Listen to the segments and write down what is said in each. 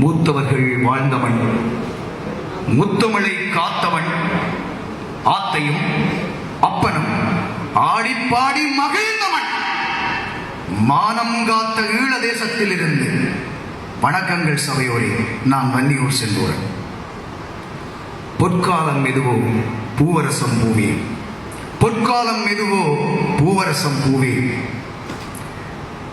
மூத்தவர்கள் வாழ்ந்தவன் முத்தமிழை காத்தவன் ஆத்தையும் அப்பனும் ஆடிப்பாடி மகிழ்ந்தவன். மானம் காத்த ஈழ தேசத்திலிருந்து வணக்கங்கள் சபையோரே நான் வன்னியூர் சென்றோரன். பொற்காலம் எதுவோ பூவரசம் பூவே. பொற்காலம் எதுவோ பூவரசம் பூவே.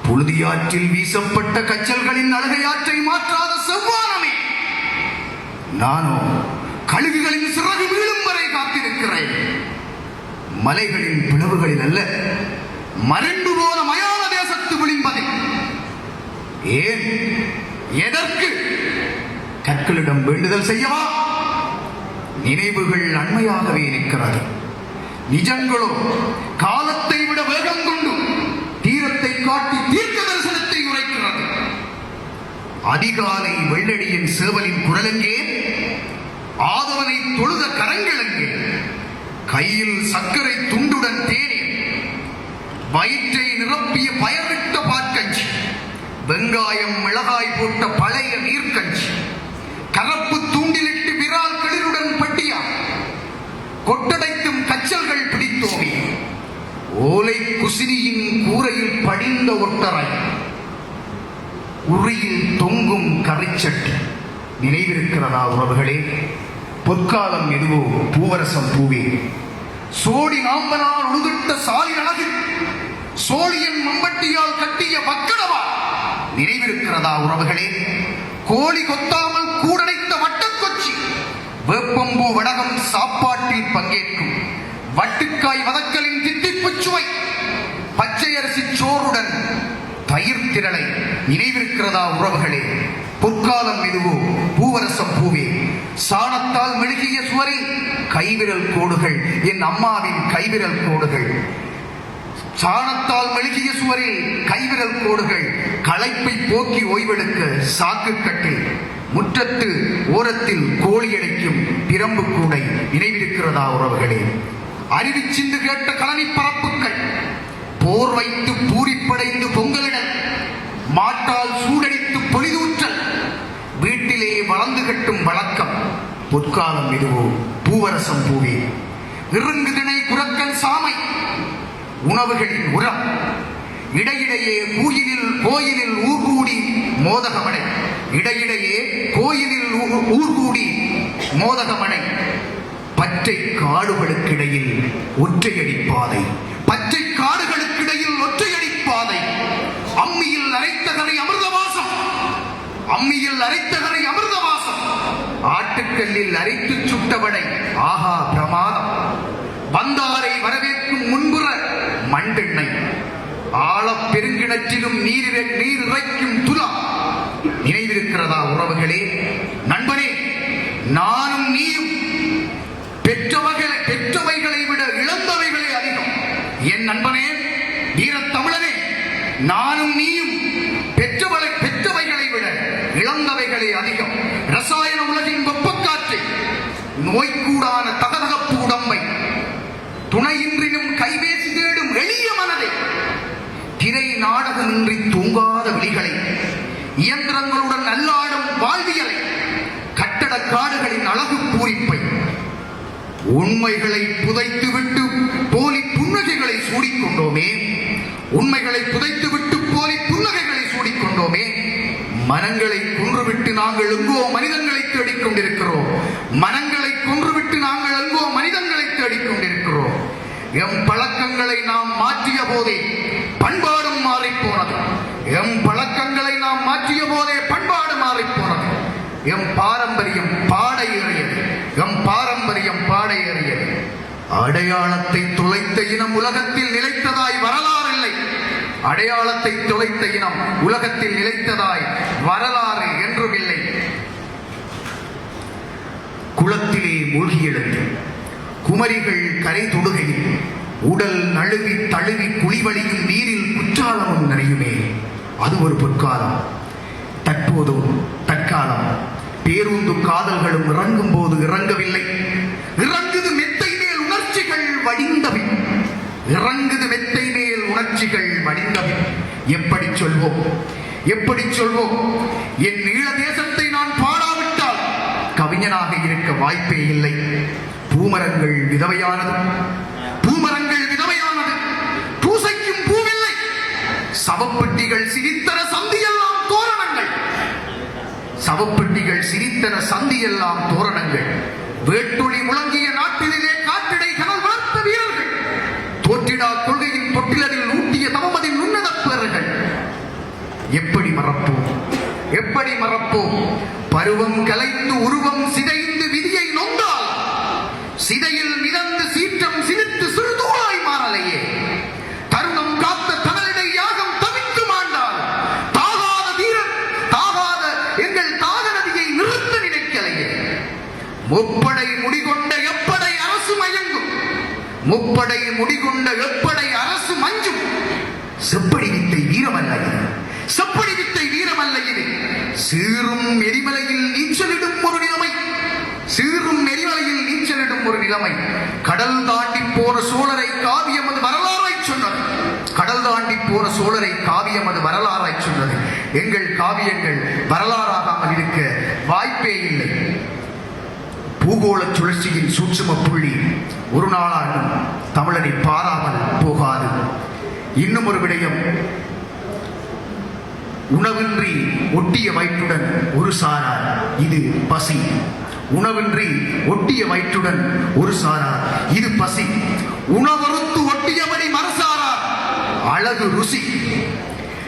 புழுதியாற்றில் வீசப்பட்ட கச்சல்களின் அழகையாற்றை மாற்றாத செவ்வானமே. நானோ கழுகுகளின் சிறகு வீழும் வரை காத்திருக்கிறேன். மலைகளின் பிளவுகளில் அல்ல மறைந்து போன மயான தேசத்து விளிம்பதை. ஏன்? எதற்கு? கற்களிடம் வேண்டுதல் செய்யவா? நினைவுகள் அண்மையாகவே இருக்கிறது நிஜங்களோ காலத்தை விட வேகம் கொண்டு தீரத்தை காட்டி அதிகாலை வெள்ளடியின் சேவலின் குரலெங்கே? ஆதவனை தொழுத கரங்களெங்கே கையில் சர்க்கரை துண்டுடன் தேனே. வயிற்றை நிரப்பிய பயமிட்ட பாற்கஞ்சி. வெங்காயம் மிளகாய் போட்ட பழைய நீர்க்கஞ்சி. கரப்பு தூண்டிலிட்டு விரால் களிருடன் பட்டியா? கொட்டடைக்கும் கச்சல்கள் பிடித்தோமே. ஓலை குசினியின் கூரையில் படிந்த ஒட்டரை. உரியில் தொங்கும் கரைச்சட்டி. நினைவிருக்கிறதா உறவுகளே? பொற்காலம் எதுவோ பூவரசம் பூவே. சோடி நாம்பனால் உழுதிட்ட சாலி அழகு. சோழியன் மம்பட்டியால் கட்டிய வக்கடவா. நினைவிருக்கிறதா உறவுகளே? கோழி கொத்தாமல் கூடடைத்த வட்டக்கொச்சி. வேப்பம்பூ வடகம் சாப்பாட்டில் பங்கேற்கும். வட்டுக்காய் வதக்கலின் தித்திப்புச் சுவை. பச்சை அரிசி சோறுடன் பயிர்த்திரளை நினைவிருக்கிறதா உறவுகளே? பொற்காலம் இதுவோ பூவரசம் பூவே. சாணத்தால் மெழுகிய சுவரில் கைவிரல் கோடுகள் என் அம்மாவின் கைவிரல் கோடுகள். சாணத்தால் மெழுகிய சுவரில் கைவிரல் கோடுகள். களைப்பை போக்கி ஓய்வெடுக்க சாக்கு கட்டில் முற்றத்து ஓரத்தில் கோழி அடைக்கும் பிரம்பு கூடை நினைவிருக்கிறதா உறவுகளே? அருவி சிந்து கேட்ட கலனி பரப்புக்கள். போர் வைத்து பூரிப்படைந்து பொங்கலிடல் மாட்டால் சூடடித்து பொலிதூற்றல் வீட்டிலே வளர்ந்து கட்டும் வழக்கம். பொற்காலம் இதுவோ பூவரசம் பூவே. இறங்கு திணை குரக்கல் சாமை உணவுகளின் உரம். இடையிடையே கோயிலில் கோயிலில் ஊர்கூடி மோதகமடை. இடையிடையே கோயிலில் ஊர்கூடி மோதகமடை. பச்சை காடுகளுக்கிடையில் ஒற்றையடி பாதை. பச்சை காடுகளுக்கிடையில் ஒற்றையடி பாதை. அம்மியில் அரைத்த கரை அமிர்தவாசம். அம்மியில் அரைத்த கரை அமிர்தவாசம். ஆட்டுக்கல்லில் அரைத்து சுட்டவடை ஆஹா பிரமாதம். வந்தாரை வரவேற்கும் முன்புற மண்டெண்ணை ஆழப் பெருங்கிணற்றிலும் நீர் நீர் இறைக்கும் துலா. நினைவிருக்கிறதா உறவுகளே? நண்பனே நானும் நீயும் பெற்றவர்களை பெற்றவைகளை விட இழந்தவைகளே அதிகம் என் நண்பனே வீரத் தமிழனே நானும் நீயும் பெற்றவளை பெற்றவைகளை விட இழந்தவைகளே அதிகம் ரசாயன உலகின் வெப்பக்காற்றை நோய்க்கூடான தகதகப்பு உடம்பை துணையின்றினும் கைவேசி தேடும் எளிய மனதை திரை நாடகமின்றி தூங்காத விழிகளை இயந்திரங்களுடன் நல்லாடும் வாழ்வியலை கட்டட காடுகளின் அழகு பூரிப்பை உண்மைகளை புதைத்துவிட்டு போலி புன்னகைகளை சூடிக்கொண்டோமே உண்மைகளை புதைத்துவிட்டு போலி புன்னகைகளை சூடிக்கொண்டோமே மனங்களை குன்றுவிட்டு நாங்கள் எங்கோ மனிதங்களை தேடிக்கொண்டிருக்கிறோம் கொண்டிருக்கிறோம் மனங்களை கொன்றுவிட்டு நாங்கள் எங்கோ மனிதங்களை தேடிக் கொண்டிருக்கிறோம் எம் பழக்கங்களை நாம் மாற்றிய போதே பண்பாடும் மாறிப் போனது எம் பழக்கங்களை நாம் மாற்றிய போதே பண்பாடு மாறிப் போனது எம் பாரம்பரியம் பாடை ஏறியது. எம் பாரம்பரியம் பாடை ஏறியது. அடையாளத்தை துளைத்த இனம் உலகத்தில் நிலைத்ததாய் வரலாறு இல்லை அடையாளத்தை துளைத்த இனம் உலகத்தில் நிலைத்ததாய் வரலாறு என்றும் இல்லை குளத்திலே மூழ்கி குமரிகள் கரை தொடுகையில் உடல் நழுவி தழுவி குளிவழியும் நீரில் குற்றாலமும் நிறையுமே. அது ஒரு பொற்காலம். தற்போதும் தற்காலம். பேருந்து காதல்களும் இறங்கும் போது இறங்கவில்லை. இறங்குது மெத்தை மேல் உணர்ச்சிகள் வடிந்தவை இறங்குது மெத்தை மேல் உணர்ச்சிகள் வடிந்தவை எப்படி சொல்வோம்? எப்படி சொல்வோம்? என் ஈழ தேசத்தை கவிஞனாக இருக்க வாய்ப்பே இல்லை. பூமரங்கள் விதவையானதும் பூமரங்கள் விதவையானது. பூசைக்கும் பூவில்லை. சவப்பெட்டிகள் சிரித்தன சந்தியெல்லாம் தோரணங்கள். சவப்பெட்டிகள் சிரித்தன சந்தியெல்லாம் தோரணங்கள். வேட்டொளி முழங்கிய நாட்டிலே காற்றிடை கனல் வளர்த்த வீரர்கள். தோற்றிடா கொள்கையின் தொட்டிலரில் ஊட்டிய தமமதி உன்னத பேர்கள் எப்படி மறப்போம்? எப்படி மறப்போம்? பருவம் கலைந்து உருவம் சிதைந்து விதியை நொந்தால். சிதையில் முப்படை முடிகொண்ட எப்படை அரசு மயங்கும்? முப்படை முடிகொண்ட எப்படை அரசு மஞ்சும்? செப்படி வித்தை வீரமல்ல இது. செப்படி வித்தை வீரமல்ல இது. சீரும் எரிமலையில் நீச்சலிடும் ஒரு நிலைமை. சீரும் எரிமலையில் நீச்சலிடும் ஒரு நிலைமை. கடல் தாண்டி போற சோழரை காவியம் அது வரலாறை சொன்னது. கடல் தாண்டி போற சோழரை காவியம் அது வரலாறாய் சொன்னது. எங்கள் காவியங்கள் வரலாறாகாமல் இருக்க வாய்ப்பே இல்லை. பூகோள சுழற்சியின் சூட்சும புள்ளி ஒரு நாளாலும் தமிழனை பாராமல் போகாது. இன்னும் ஒரு விடயம் உணவின்றி ஒட்டிய வயிற்றுடன் ஒரு சாரார் இது பசி. உணவின்றி ஒட்டிய வயிற்றுடன் ஒரு சாரார் இது பசி. உணவறுத்து ஒட்டியபடி மறுசாரார் அழகு ருசி.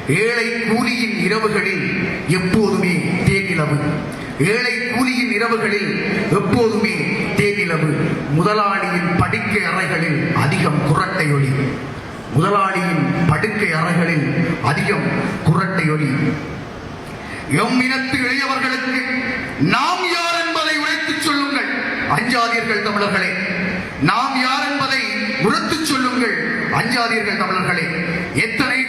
ஏழை கூலியின் இரவுகளில் எப்போதுமே தேனிலவு. ஏழை கூலியின் இரவுகளில் எப்போதுமே தேனிலவு. முதலாளியின் படுக்கை அறைகளில் அதிகம் குரட்டை ஒளி முதலாளியின் படுக்கை அறைகளில் அதிகம் குரட்டை ஒலி. எம் இனத்து இளையவர்களுக்கு நாம் யார் என்பதை உரைத்துச் சொல்லுங்கள் அஞ்சாதீர்கள் தமிழர்களே. நாம் யார் என்பதை உரத்துச் சொல்லுங்கள் அஞ்சாதீர்கள் தமிழர்களே. எத்தனை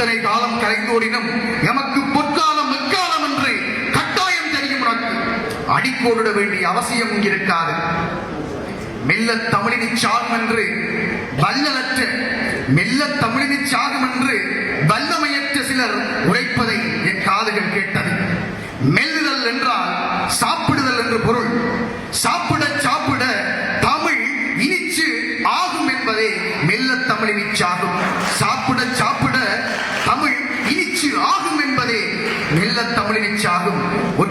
எத்தனை காலம் கரைந்தோடினும் எமக்கு பொற்காலம் முற்காலம் என்று கட்டாயம் தெரியும் உனக்கு. அடிக்கோடிட வேண்டிய அவசியம் இருக்காது. மெல்ல தமிழினி சாகும் என்று வல்லலற்ற மெல்ல தமிழினி சாகும் என்று வல்லமையற்ற சிலர் உழைப்பதை என் காதுகள் கேட்டது. மெல்ல தமிழினி